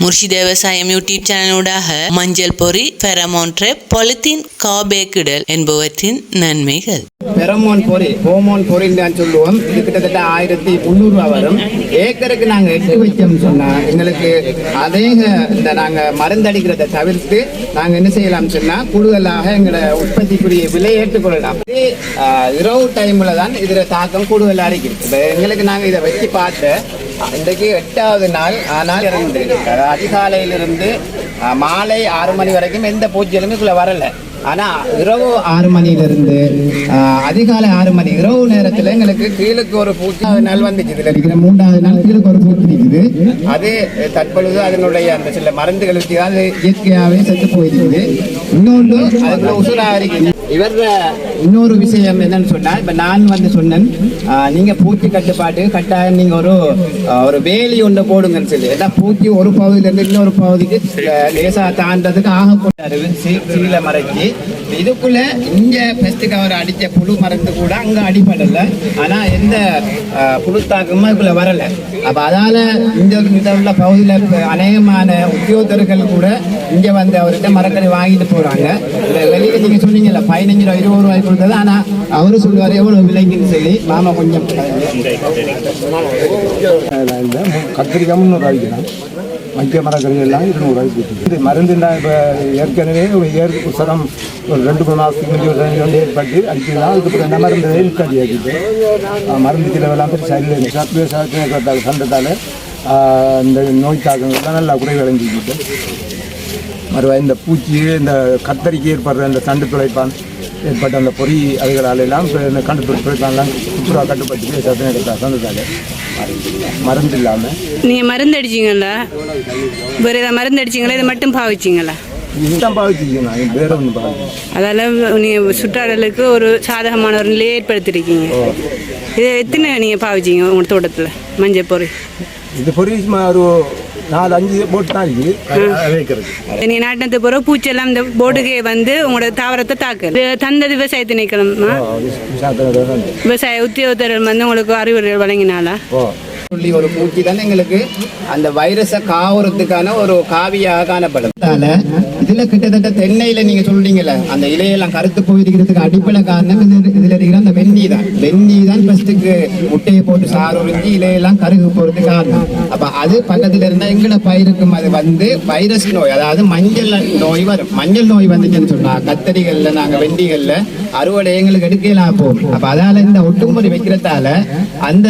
முர்ஷி விவசாயம் யூடியூப் சேனலூடாக மஞ்சள் பொறி ஃபெரமோன் ட்ரெப் பொலித்தீன் காபேக்கிடல் என்பவற்றின் நன்மைகள். பெரமோன் பொறி ஹோமோன் பொறின்னு சொல்லுவோம். இது கிட்டத்தட்ட ஆயிரத்தி முந்நூறுரூவா வரும் ஏக்கருக்கு நாங்கள் எட்டு வச்சோம் சொன்னால் எங்களுக்கு அதே இந்த நாங்கள் மருந்தடிக்கிறதை தவிர்த்து நாங்கள் என்ன செய்யலாம்னு சொன்னால் கூடுதலாக எங்களை உற்பத்திக்குரிய விலை ஏற்றுக்கொள்ளலாம். ஆஹ், இரவு டைமில் தான் இதில் தாக்கம் கூடுதலாக இருக்குது இப்போ எங்களுக்கு நாங்கள் இதை வச்சு பார்த்து இன்றைக்கு எட்டாவது நாள். ஆனால் இருந்து அதிகாலையிலிருந்து மாலை ஆறு மணி வரைக்கும் எந்த பூச்சிகளுமே இதுக்குள்ள வரல. ஆனா இரவு ஆறு மணியிலிருந்து அதிகாலை ஆறு மணி இரவு நேரத்துல எங்களுக்கு கீழுக்கு ஒரு பூச்சி நாள் வந்துச்சு. இதுல இருக்கிற மூன்றாவது நாள் கீழுக்கு ஒரு பூச்சி இருக்குது. அது தற்பொழுது அதனுடைய அந்த சில மருந்துகளுக்கு அது இயற்கையாகவே செத்து போயிருக்குது. இன்னொன்று அதுக்குள்ள உசுராக இருக்குது இவர் இன்னொரு விஷயம் என்னன்னு சொன்னா இப்ப நான் வந்து சொன்னேன் நீங்கள் நீங்க பூச்சி கட்டுப்பாட்டு கட்டாயம் நீங்க ஒரு ஒரு வேலி ஒன்று போடுங்கன்னு சொல்லி. ஏன்னா பூச்சி ஒரு பகுதியில இருந்து இன்னொரு பகுதிக்கு லேசாக லேசா தாண்டதுக்கு ஆக போட்டாரு சீல மறைச்சி இதுக்குள்ள இங்க பெஸ்ட் அவர் அடிச்ச புழு மருந்து கூட அங்க அடிபடல. ஆனா எந்த புழு தாக்கமும் அதுக்குள்ள வரல. அப்ப அதால இந்த உள்ள பகுதியில அநேகமான உத்தியோகத்தர்கள் கூட இங்க வந்து அவர்கிட்ட மரக்கறி வாங்கிட்டு போறாங்க. இந்த வெளியில நீங்க சொன்னீங்கல்ல பதினஞ்சு ரூபா இருபது ரூபாய் கொடுத்தது ஆனால் அவரு சொல்லுவார் எவ்வளோ விலைக்குன்னு சொல்லி நாம கொஞ்சம் இந்த கத்திரிக்காய் முந்நூறு தான் மக்கிய மரக்கறி எல்லாம் இருநூறுவாய்க்கு போச்சு இது மருந்துன்னா இப்போ ஏற்கனவே ஒரு ஏற் உசரம் ஒரு ரெண்டு மூணு மாதத்துக்கு முந்தைய ஒரு ரெண்டு ஏற்பட்டு அடிச்சுதான் அதுக்கப்புறம் என்ன மருந்து இழுக்காடி ஆகிட்டு மருந்து செலவெல்லாம் பெருசாக சரியில்லை சத்து சத்து சண்டத்தால் இந்த நோய் தாக்கங்கள்லாம் நல்லா குறை அடைஞ்சிக்கிட்டு மறுபடியும் இந்த பூச்சி இந்த கத்தரிக்கு ஏற்படுற இந்த தண்டு துளைப்பான் ஏற்பட்ட அந்த பொறி அதுகளால் எல்லாம் இப்போ இந்த கண்டு துளைப்பான்லாம் சுற்றுலா கட்டுப்பட்டு சத்தனை கட்டா சந்தத்தால் மருந்து இல்லாமல் நீங்கள் மருந்து அடிச்சிங்களா வேறு ஏதாவது மருந்து அடிச்சிங்களா இதை மட்டும் பாவிச்சிங்களா? அதால் நீங்கள் சுற்றாடலுக்கு ஒரு சாதகமான ஒரு நிலையை ஏற்படுத்திருக்கீங்க இதை எத்தனை நீங்கள் பாவிச்சிங்க உங்கள் தோட்டத்தில்? மஞ்சள் பொறி. இது பொறி சும்மா ஒரு நாலு அஞ்சு போட்டு தான் இருக்குது. நீங்கள் நாட்டினத்து பிறகு பூச்செல்லாம் இந்த போர்டுக்கே வந்து உங்களோட தாவரத்தை தாக்கு இது தந்தது விவசாய திணைக்களமா விவசாய உத்தியோகத்தர்கள் வந்து உங்களுக்கு அறிவுரைகள் வழங்கினாலா சொல்லி ஒரு பூச்சி தான் எங்களுக்கு? அந்த வைரஸை காவுறதுக்கான ஒரு காவியாக காணப்படும். இதுல கிட்டத்தட்ட தென்னையில நீங்க சொல்றீங்கல்ல அந்த இலையெல்லாம் கருத்து போயிருக்கிறதுக்கு அடிப்படை காரணம் இதுல இருக்கிற அந்த வெந்நி தான். வெந்நி தான் ஃபர்ஸ்ட்டுக்கு முட்டையை போட்டு சாறு உறிஞ்சி இலையெல்லாம் கருகு போறது காரணம். அப்ப அது பக்கத்துல இருந்தா எங்களை பயிருக்கும் அது வந்து வைரஸ் நோய் அதாவது மஞ்சள் நோய் வரும். மஞ்சள் நோய் வந்துச்சுன்னு சொன்னா கத்தரிகள்ல நாங்க வெண்டிகள்ல அறுவடை எங்களுக்கு எடுக்கலாம் அப்போ அப்ப அதால இந்த ஒட்டுமுறை வைக்கிறதால அந்த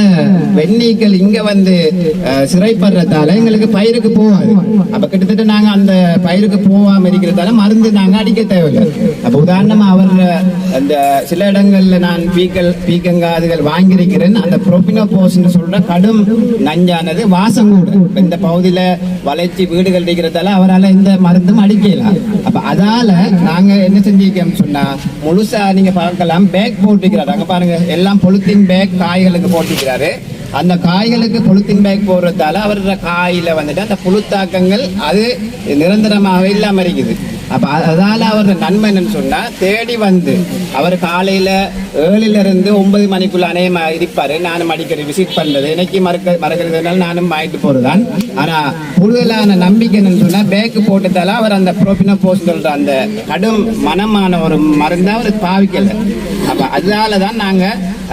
வெந்நீக்கள் இங்க வந்து சிறைப்படுறதால எங்களுக்கு பயிருக்கு போகாது. அப்ப கிட்டத்தட்ட நாங்க அந்த பயிருக்கு போகாம இருக்கிறதால மருந்து நாங்க அடிக்க தேவையில்லை. அப்ப உதாரணமா அவர் அந்த சில இடங்கள்ல நான் பீக்கல் பீக்கங்காதுகள் வாங்கியிருக்கிறேன். அந்த புரோபினோபோஸ்ன்னு சொல்ற கடும் நஞ்சானது வாசம் கூட இந்த பகுதியில வளைச்சி வீடுகள் இருக்கிறதால அவரால் எந்த மருந்தும் அடிக்கலாம் அப்ப அதால நாங்க என்ன செஞ்சிருக்கோம் சொன்னா முழுசா நீங்க பார்க்கலாம். பேக் போட்டுக்கிறாரு அங்க பாருங்க எல்லாம் பொலித்தீன் பேக் காய்களுக்கு போட்டுக்கிறாரு அந்த காய்களுக்கு பொலித்தீன் பேக் போடுறதால அவரோட காயில வந்துட்டு அந்த புழுத்தாக்கங்கள் அது நிரந்தரமாகவே இல்லாம இருக்குது. அப்ப அ- அதால அவரோட நன்மை என்னன்னு சொன்னா தேடி வந்து அவர் காலையில ஏழுல இருந்து ஒன்பது மணிக்குள்ள அநேகமா இருப்பாரு நானும் அடிக்கடி விசிட் பண்றது. எனக்கு மறக்க மறக்கிறதுனால நானும் வாங்கிட்டு போறதுதான். ஆனா கூடுதலான நம்பிக்கை என்னன்னு சொன்னா பேக்கு போட்டதால அவர் அந்த புரோபினோபோஸ் சொல்ற அந்த கடும் மனமான ஒரு மருந்தா அவர் பாவிக்கல. அப்ப அதனால தான் நாங்க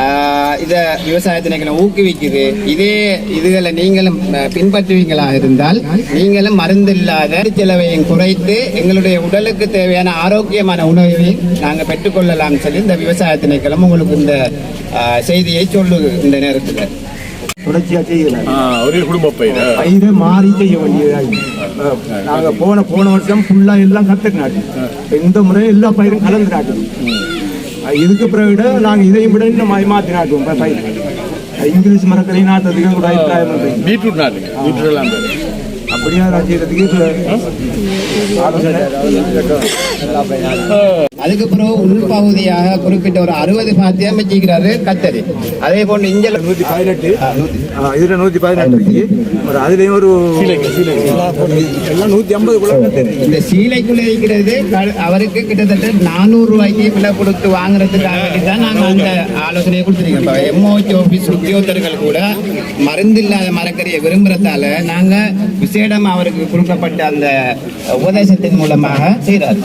ஆஹ், இத விவசாயத்தினை ஊக்குவிக்குது. இதே இதுகளை நீங்களும் பின்பற்றுவீங்களா இருந்தால் நீங்களும் மருந்து இல்லாத செலவையும் குறைத்து எங்களுடைய உடலுக்கு தேவையான ஆரோக்கியமான உணவையும் நாங்க பெற்றுக்கொள்ளலாம் சொல்லி இந்த விவசாய திணைக்களம் உங்களுக்கு இந்த செய்தியை சொல்லுது இந்த நேரத்தில். தொடர்ச்சியாக செய்யலாம். ஒரே குடும்ப பயிர்? பயிரை மாறி செய்ய வேண்டியதாகி நாங்கள் போன போன வருஷம் ஃபுல்லாக எல்லாம் கத்துக்கு நாட்டு இந்த முறை எல்லா பயிரும் கலந்து நாட்டு இதுக்கு பிறகு நாங்கள் இதையும் விட இன்னும் மா- மாத்தி நாட்டுவோம் இங்கிலீஷ் மரக்கறி நாட்டுறதுக்கு கூட அபிப்பிராயம் பீட்ரூட் நாட்டுங்க பீட்ரூட் எல்லாம் இருக்கு. அப்படியா நான் செய்யறதுக்கு அதுக்கு பிறகு உள்பகுதியாக குறிப்பிட்ட ஒரு அறுபது பாத்தியம் வச்சுக்கிறாரு கத்தரி. அதே போன்று இஞ்சல் நூற்றி பதினெட்டு. இதில் நூற்றி பதினெட்டு ஒரு அதுலேயும் ஒரு எல்லாம் நூற்றி ஐம்பதுக்குள்ள கட்டது இந்த சீலைக்குள்ள இருக்கிறது அவருக்கு கிட்டத்தட்ட நானூறு ரூபாய்க்கு விலை கொடுத்து வாங்குறதுக்காக தான் நாங்கள் அந்த ஆலோசனையை கொடுத்துருக்கோம் இப்போ எம்ஓஹெச் ஆஃபீஸ் உத்தியோகத்தர்கள் கூட மருந்து இல்லாத மரக்கறியை விரும்புறதால நாங்கள் விசேடம் அவருக்கு கொடுக்கப்பட்ட அந்த உபதேசத்தின் மூலமாக செய்கிறார்